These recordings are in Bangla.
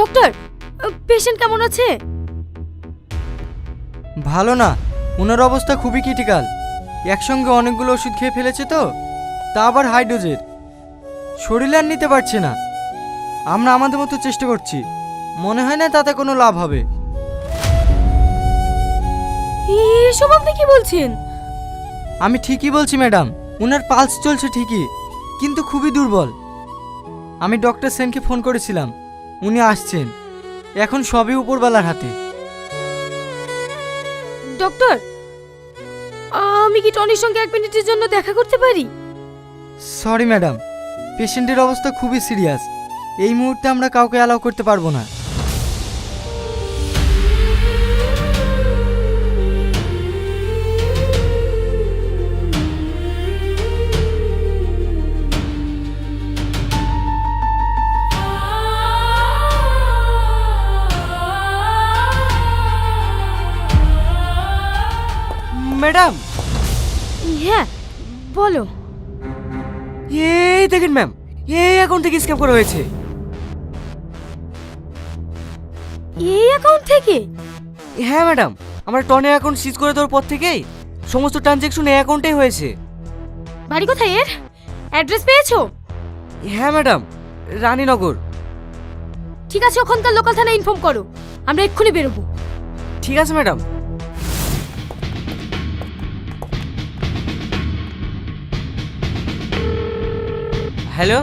ডক্টর পেশেন্ট কেমন আছে? ভালো না ওনার অবস্থা খুবই ক্রিটিক্যাল একসঙ্গে অনেকগুলো ওষুধ খেয়ে ফেলেছে তো তা আবার হাই ডোজের শরীরে আর নিতে পারছে না। আমরা আমাদের মতো চেষ্টা করছি। মনে হয় না তাতে কোনো লাভ হবে। এসব আপনি কি বলছেন? আমি ঠিকই বলছি ম্যাডাম ওনার পালস চলছে ঠিকই কিন্তু খুবই দুর্বল। আমি ডক্টর সেনকে ফোন করেছিলাম। উনি আসছেন। এখন সবই উপরবেলার হাতে। ডক্টর আমি কি টনির সঙ্গে এক মিনিটের জন্য দেখা করতে পারি? সরি ম্যাডাম পেশেন্টের অবস্থা খুবই সিরিয়াস এই মুহূর্তে আমরা কাউকে অ্যালাউ করতে পারব না। ম্যাডাম? হ্যাঁ বলো। এই দেখেন ম্যাম এই অ্যাকাউন্ট থেকে স্ক্যাম করা হয়েছে। এই অ্যাকাউন্ট থেকে? হ্যাঁ ম্যাডাম আমার টনের অ্যাকাউন্ট সিজ করে দেওয়ার পর থেকেই সমস্ত ট্রানজ্যাকশন এই অ্যাকাউন্টেই হয়েছে। বাড়ি কোথায় এর? অ্যাড্রেস পেয়েছ? হ্যাঁ ম্যাডাম রানীনগর। ঠিক আছে ওখানকার লোকাল থানায় ইনফর্ম করো। আমরা এক্ষুনি বেরোবো। ঠিক আছে ম্যাডাম। হ্যালো?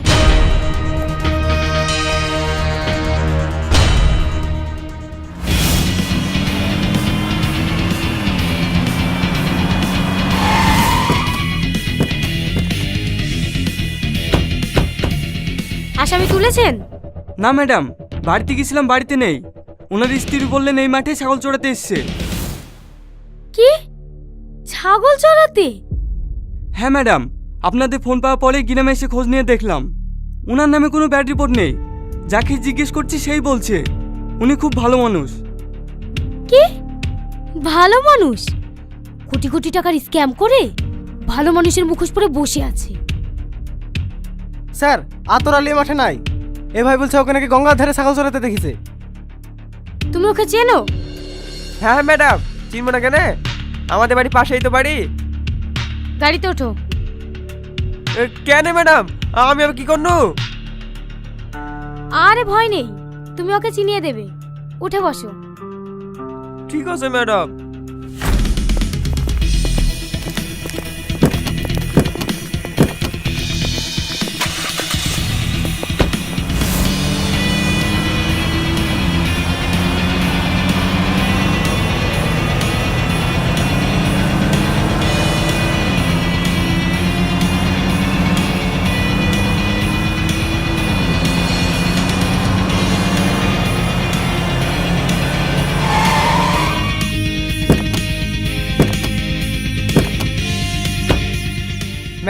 আসামি তুলেছেন? না ম্যাডাম বাড়িতে গেছিলাম বাড়িতে নেই। ওনার স্ত্রী বললেন এই মাঠে ছাগল চড়াতে এসছে। কি? ছাগল চড়াতে? হ্যাঁ ম্যাডাম আপনাদের ফোন পাওয়ার পরে গ্রামে এসে খোঁজ নিয়ে দেখলাম। ওনার নামে কোনো ব্যাড রিপোর্ট নেই। যাকে জিজ্ঞেস করছি সেই বলছে উনি খুব ভালো মানুষ। কি? ভালো মানুষ? কোটি কোটি টাকার স্ক্যাম করে ভালো মানুষের মুখোশ পরে বসে আছে। স্যার আতর আলী মাঠে নাই। এ ভাই বলছে ওকে নাকি গঙ্গার ধারে ছাগল চড়াতে দেখেছে। তুমি ওকে চেনো? হ্যাঁ ম্যাডাম। চিনবো না কেন? আমাদের বাড়ি পাশেই তো বাড়ি। গাড়িতে ওঠো। কেন ম্যাডাম? আমি আবার কি করনু? আরে ভয় নেই। তুমি ওকে চিনিয়ে দেবে। উঠে বসো। ঠিক আছে ম্যাডাম।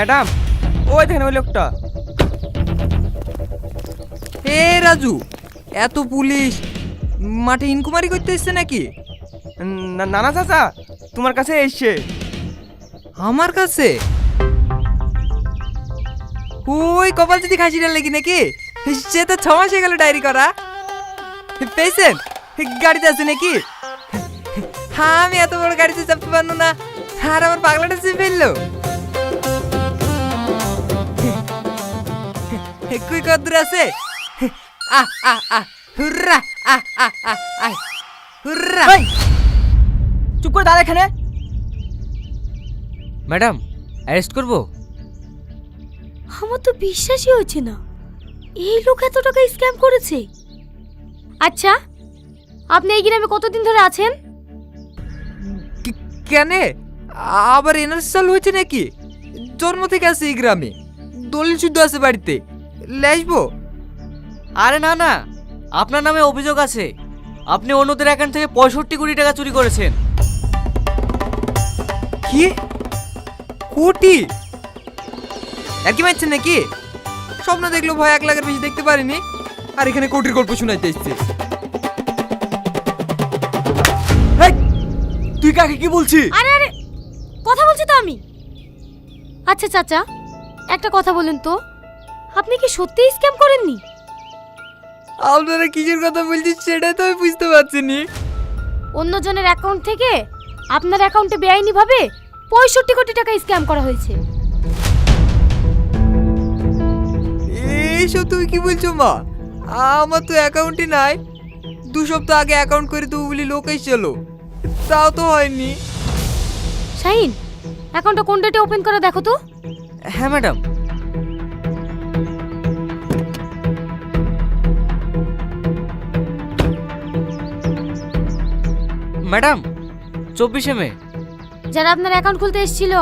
ম্যাডাম, ওই দেখেন ওই লোকটা। এ রাজু, এত পুলিশ, মাঠে ইনকুমারি করতে এসছে নাকি? না- নানা চাচা, তোমার কাছে এসছে। আমার কাছে? ওই কপাল যদি খাসিটা লেগে নাকি? সে তো ছ মাস গেল ডায়েরি করা। পেয়েছেন? গাড়িতে আছে নাকি? হ্যাঁ আমি এত বড় গাড়িতে চাপতে পারব না। আর আমার পাগলাটা চেপে ফেলল? কুই কদ্দুর আছে আহ আহ আহ হুররা আহ আহ আহ আহ হুররা চুপ করে দাঁড়া এখানে। ম্যাডাম অ্যারেস্ট করব? আমার তো বিশ্বাসই হচ্ছে না। এই লোক এত টাকা স্ক্যাম করেছে। আচ্ছা আপনি এই গ্রামে কতদিন ধরে আছেন? কেন? আবার এনআরসি চালু হয়েছে নাকি? জন্ম থেকে আছে এই গ্রামে। দলিল শুদ্ধ আছে বাড়িতে। লেসবো আরে না না আপনার নামে অভিযোগ আছে। আপনি অন্যদের অ্যাকাউন্ট থেকে পঁয়ষট্টি কোটি টাকা চুরি করেছেন। কি? কোটি? আর কি মারছেন নাকি? স্বপ্ন দেখল ভয় এক লাখের বেশি দেখতে পারিনি। আর এখানে কোটির গল্প শোনাইতে এসছে। তুই কাকে কি বলছিস? আরে আরে কথা বলছি তো আমি। আচ্ছা চাচা একটা কথা বলেন তো। আপনি কি সত্যিই স্ক্যাম করেননি? আপনারা কিসের কথা বলছেন সেটাই তো আমি বুঝতে পারছি নি অন্যজনের অ্যাকাউন্ট থেকে আপনার অ্যাকাউন্টে বেআইনিভাবে পঁয়ষট্টি কোটি টাকা স্ক্যাম করা হয়েছে। এইসব তুমি কি বলছো মা? আমার তো অ্যাকাউন্টই নাই। দু সপ্তাহ আগে অ্যাকাউন্ট করে দেবো বলি লোক এসেছিল। তাও তো হয়নি। শাহিন অ্যাকাউন্টটা কোন ডেটে ওপেন করা দেখো তো। হ্যাঁ ম্যাডাম ম্যাডাম চব্বিশে মে। যারা আপনার অ্যাকাউন্ট খুলতে এসেছিল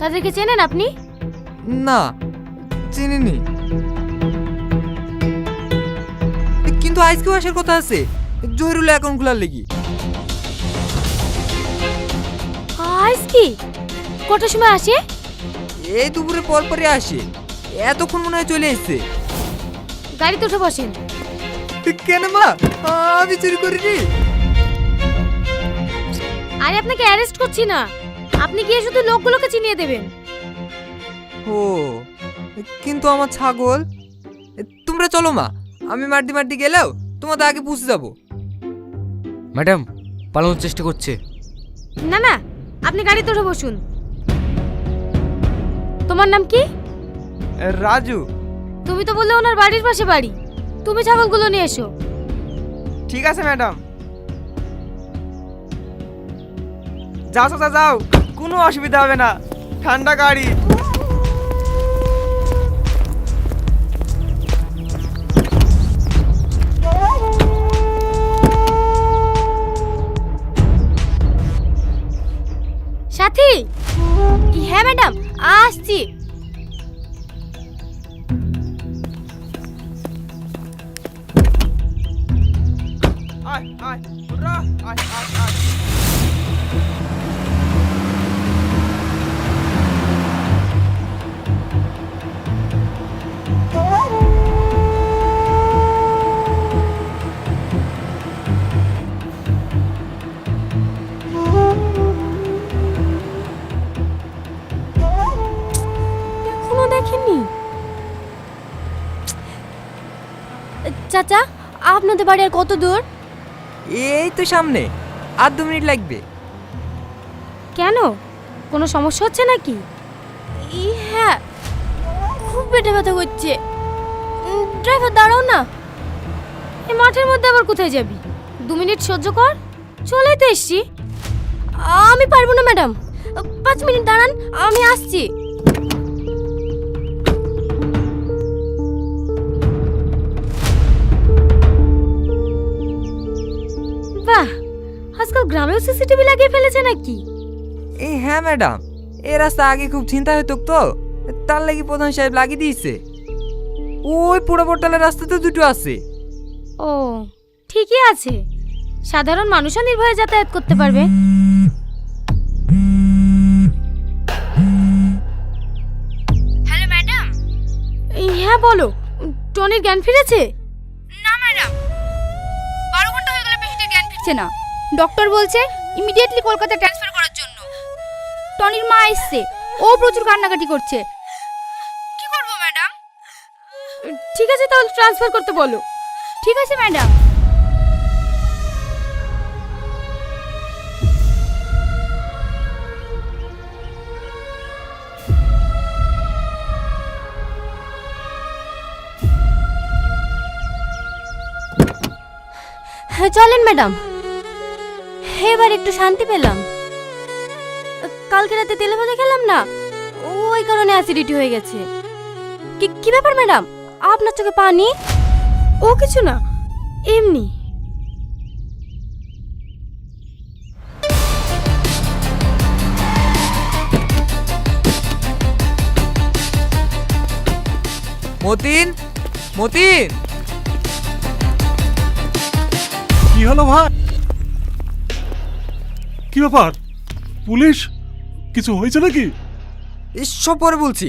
তাদেরকে চেনেন আপনি? না চিনিনি। কিন্তু আজকেও আসার কথা আছে জহিরুল অ্যাকাউন্ট খোলার লেগে। আইস কি কটার সময় আসে? এই দুপুরে পর পরে আসে এতক্ষণ মনে হয় চলে এসছে। গাড়িতে উঠে বসেন। কেন মা? আমি চুরি করিনি। আরে আপনাকে অ্যারেস্ট করছি না। আপনি গিয়ে শুধু লোকগুলোকে চিনিয়ে দেবেন। ও কিন্তু আমার ছাগল। তোমরা চলো মা আমি মারদি মারদি গেলেও তোমাদের আগে পৌঁছে যাব। ম্যাডাম পালানোর চেষ্টা করছে। না না আপনি গাড়িতে উঠে বসুন। তোমার নাম কি? রাজু। তুমি তো বললে ওনার বাড়ির পাশে বাড়ি। তুমি ছাগলগুলো নিয়ে এসো। ঠিক আছে ম্যাডাম। যাও চাচা যাও কোনো অসুবিধা হবে না। ঠান্ডা গাড়ি। সাথী! হ্যাঁ ম্যাডাম আসছি। আয় আয় আয় আয় আয়। চাচা আপনাদের বাড়ি আর কত দূর? এই তো সামনে আর দু মিনিট লাগবে। কেন? কোনো সমস্যা হচ্ছে নাকি? হ্যাঁ খুব পেটে ব্যথা করছে। ড্রাইভার দাঁড়াও না। এই মাঠের মধ্যে আবার কোথায় যাবি? দু মিনিট সহ্য কর চলেই তো এসছি। আমি পারব না ম্যাডাম। পাঁচ মিনিট দাঁড়ান আমি আসছি। গ্রামেও সিসিটিভি লাগিয়ে ফেলেছে নাকি? এই হ্যাঁ ম্যাডাম। এই রাস্তা আগে খুব চিন্তা হতো তো। তার লাগি প্রধান সাহেব লাগিয়ে দিয়েছে। ওই পুরো পোর্টালের রাস্তা তো দুটো আছে। ও ঠিকই আছে। সাধারণ মানুষও নির্ভয়ে যাতায়াত করতে পারবে। Hello madam. হ্যাঁ বলো। টনির জ্ঞান ফিরেছে? না ম্যাডাম। বারো ঘণ্টা হয়ে গেলে পেশেন্টের জ্ঞান ফিরছে না। ডক্টর বলছে ইমিডিয়েটলি কলকাতা ট্রান্সফার করার জন্য। টনির মা এসছে। ও প্রচুর কান্নাকাটি করছে। কি করব ম্যাডাম? ঠিক আছে তাহলে ট্রান্সফার করতে বলো। ঠিক আছে ম্যাডাম। হ্যাঁ চলেন ম্যাডাম। এবার একটু শান্তি পেলাম। কালকে রাতে তেলে ভাজা খেলাম না? ওই কারণে অ্যাসিডিটি হয়ে গেছে। কি কি ব্যাপার ম্যাডাম? আপনার চোখে পানি ও কিছু না এমনি। মতিন মতিন! কি হলো ভাই? কি ব্যাপার? পুলিশ? কিছু হয়েছে নাকি? সব পরে বলছি।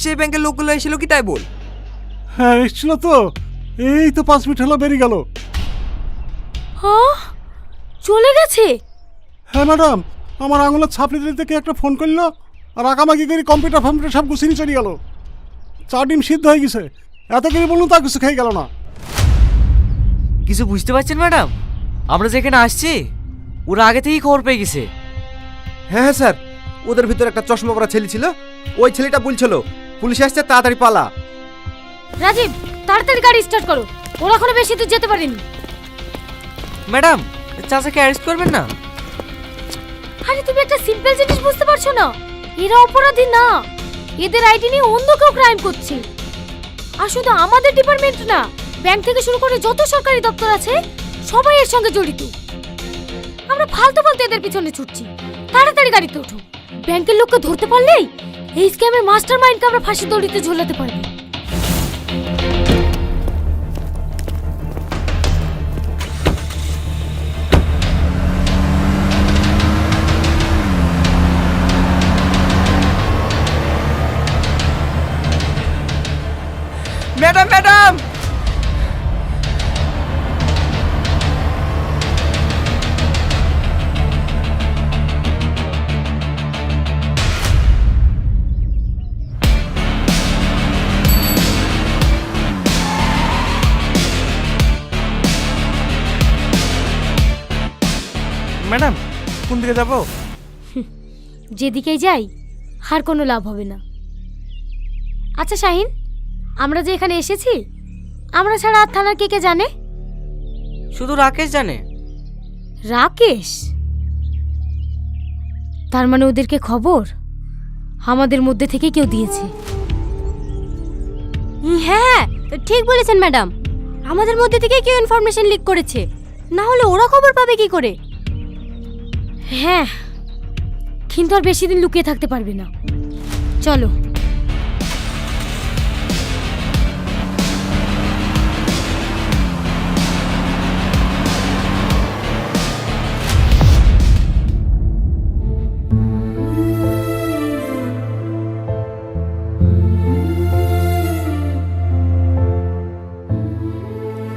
সে ব্যাংকের লোকগুলো এসেছিল কি তাই বল? হ্যাঁ এসছিল তো। এই তো পাঁচ মিনিট হলো বেরিয়ে গেল। হ্যাঁ? চলে গেছে? হ্যাঁ ম্যাডাম। আমার আঙুলের ছাপ নিতে থেকে একটা ফোন করল? আর আগামাগি করে কম্পিউটার ফম্পিউটার সব গুছিয়ে নিয়ে চলে গেল। চা ডিম সিদ্ধ হয়ে গেছে। এত করে বলুন তা কিছু খেয়ে গেল না। কিছু বুঝতে পারছেন ম্যাডাম? আমরা যেখানে আসছি ওরা আগে থেকেই খবর পেয়ে গেছে। হ্যাঁ হ্যাঁ স্যার। ওদের ভিতরে একটা চশমা পরা ছেলে ছিল। ওই ছেলেটা বলছিল পুলিশ আসছে তাড়াতাড়ি পালা। রাজীব তাড়াতাড়ি গাড়ি স্টার্ট করো। ওরা এখনও বেশি দূর যেতে পারেনি। ম্যাডাম চাচাকে অ্যারেস্ট করবেন না? আরে তুমি একটা সিম্পল জিনিস বুঝতে পারছ না। এরা অপরাধী না। এদের আইডি নিয়ে অন্য কেউ ক্রাইম করছে। আর শুধু আমাদের ডিপার্টমেন্ট না ব্যাংক থেকে শুরু করে যত সরকারি দপ্তর আছে সবাই এর সঙ্গে জড়িত। আমরা ফালতু ফালতু এদের পিছনে ছুটছি। তাড়াতাড়ি গাড়িতে উঠো। ব্যাংকের লোককে ধরতে পারলেই এই স্ক্যামের মাস্টার মাইন্ডকে আমরা ফাঁসি দড়িতে ঝোলাতে পারব। দিকে যাব? যেদিকেই যাই আর কোনো লাভ হবে না। আচ্ছা শাহিন আমরা যে এখানে এসেছি আমরা ছাড়া আর থানার কে কে জানে? শুধু রাকেশ জানে। রাকেশ? তার মানে ওদেরকে খবর আমাদের মধ্যে থেকে কেউ দিয়েছে। হ্যাঁ ঠিক বলেছেন ম্যাডাম। আমাদের মধ্যে থেকে কেউ ইনফরমেশন লিক করেছে। না হলে ওরা খবর পাবে কি করে? হ্যাঁ। কিন্তু আর বেশি দিন লুকিয়ে থাকতে পারবে না। চলো।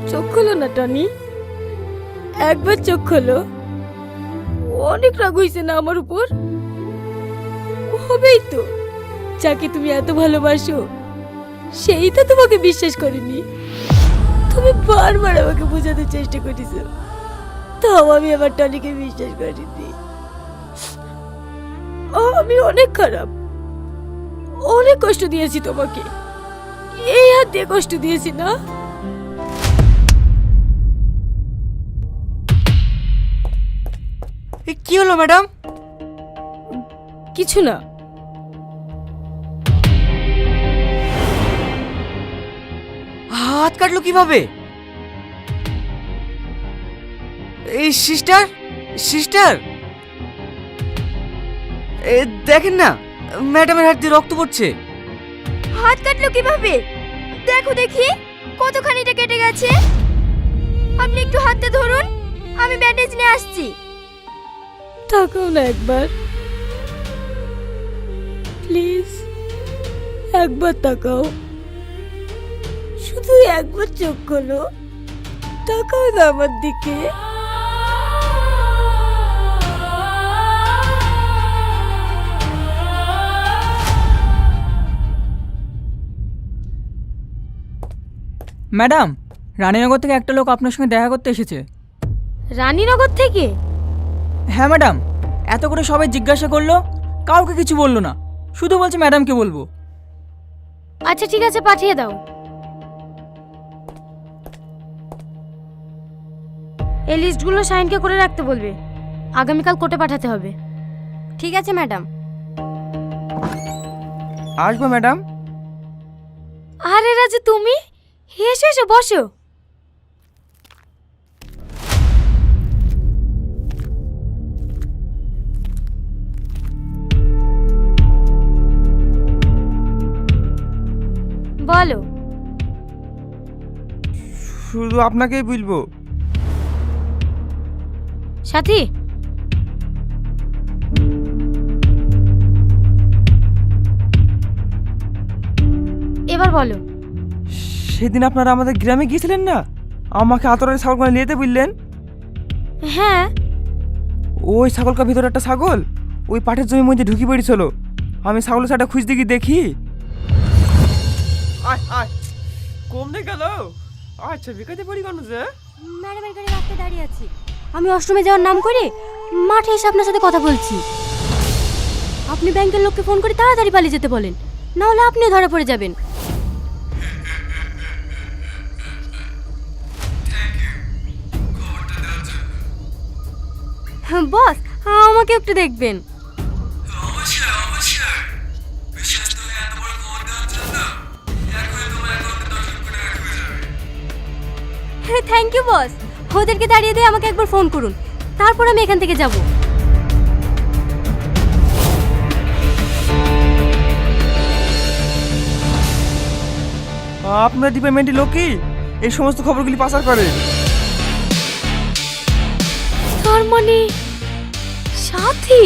চোখ খোলো না, টনি। একবার চোখ খোলো। অনেক রাগ হয়েছে না আমার উপর? হবেই তো। যাকে তুমি এত ভালোবাসো সেই তো তোমাকে বিশ্বাস করেনি। তুমি বারবার আমাকে বোঝাতে চেষ্টা করেছ। তাও আমি আবার টনিকে বিশ্বাস করিনি। আমি অনেক খারাপ। অনেক কষ্ট দিয়েছি তোমাকে। এই হাত দিয়ে কষ্ট দিয়েছি না? এ, কি হলো ম্যাডাম? কিছু না। হাত কাটলো কীভাবে? এই সিস্টার সিস্টার! এ দেখেন না ম্যাডামের হাত দিয়ে রক্ত পড়ছে। হাত কাটলো কীভাবে? দেখো দেখি কতখানিটা কেটে গেছে। আপনি একটু হাতটা ধরুন আমি ব্যান্ডেজ নিয়ে আসছি। তাকাও না একবার। প্লিজ একবার তাকাও। শুধু একবার চোখ খোলো। তাকাও না আমার দিকে। ম্যাডাম রানীনগর থেকে একটা লোক আপনার সঙ্গে দেখা করতে এসেছে। রানীনগর থেকে? হ্যাঁ ম্যাডাম। এত করে সবাই জিজ্ঞাসা করল কাউকে কিছু বলল না। শুধু বলছে ম্যাডামকে বলব। আচ্ছা ঠিক আছে পাঠিয়ে দাও। এই লিস্টগুলো সাইনকে করে রাখতে বলবে। আগামীকাল কোর্টে পাঠাতে হবে। ঠিক আছে ম্যাডাম। আসব ম্যাডাম? আরে রাজু তুমি? এসো এসো বসো। শুধু আপনাকেই বলব সাথী? এবার বলো। সেদিন আপনারা আমাদের গ্রামে গিয়েছিলেন না? আমাকে আতরের ছাগল নিয়ে যেতে বললেন? হ্যাঁ। ওই ছাগলকার ভিতরে একটা ছাগল? ওই পাটের জমির মধ্যে ঢুকি পড়েছিল। আমি ছাগলের সাটা খুঁজতে গিয়ে দেখি। আয় আয়। কমনে গেল। আচ্ছা বিকাতে পড়ি কেন যে? ম্যাডামের গাড়ি রাস্তায় দাঁড়িয়ে আছি। আমি অষ্টমে যাওয়ার নাম করে মাঠে এসে আপনার সাথে কথা বলছি। আপনি ব্যাংকের লোককে ফোন করে তাড়াতাড়ি পালিয়ে যেতে বলেন। না হলে আপনিও ধরা পড়ে যাবেন। বস আমাকে একটু দেখবেন। থ্যাংক ইউ বস ওদেরকে দাঁড়িয়ে দিয়ে আমাকে একবার ফোন করুন। তারপর আমি এখান থেকে যাব। আপনার ডিপার্টমেন্টের লোকই? এই সমস্ত খবরগুলি পাচার করে। তার মানে সাথী?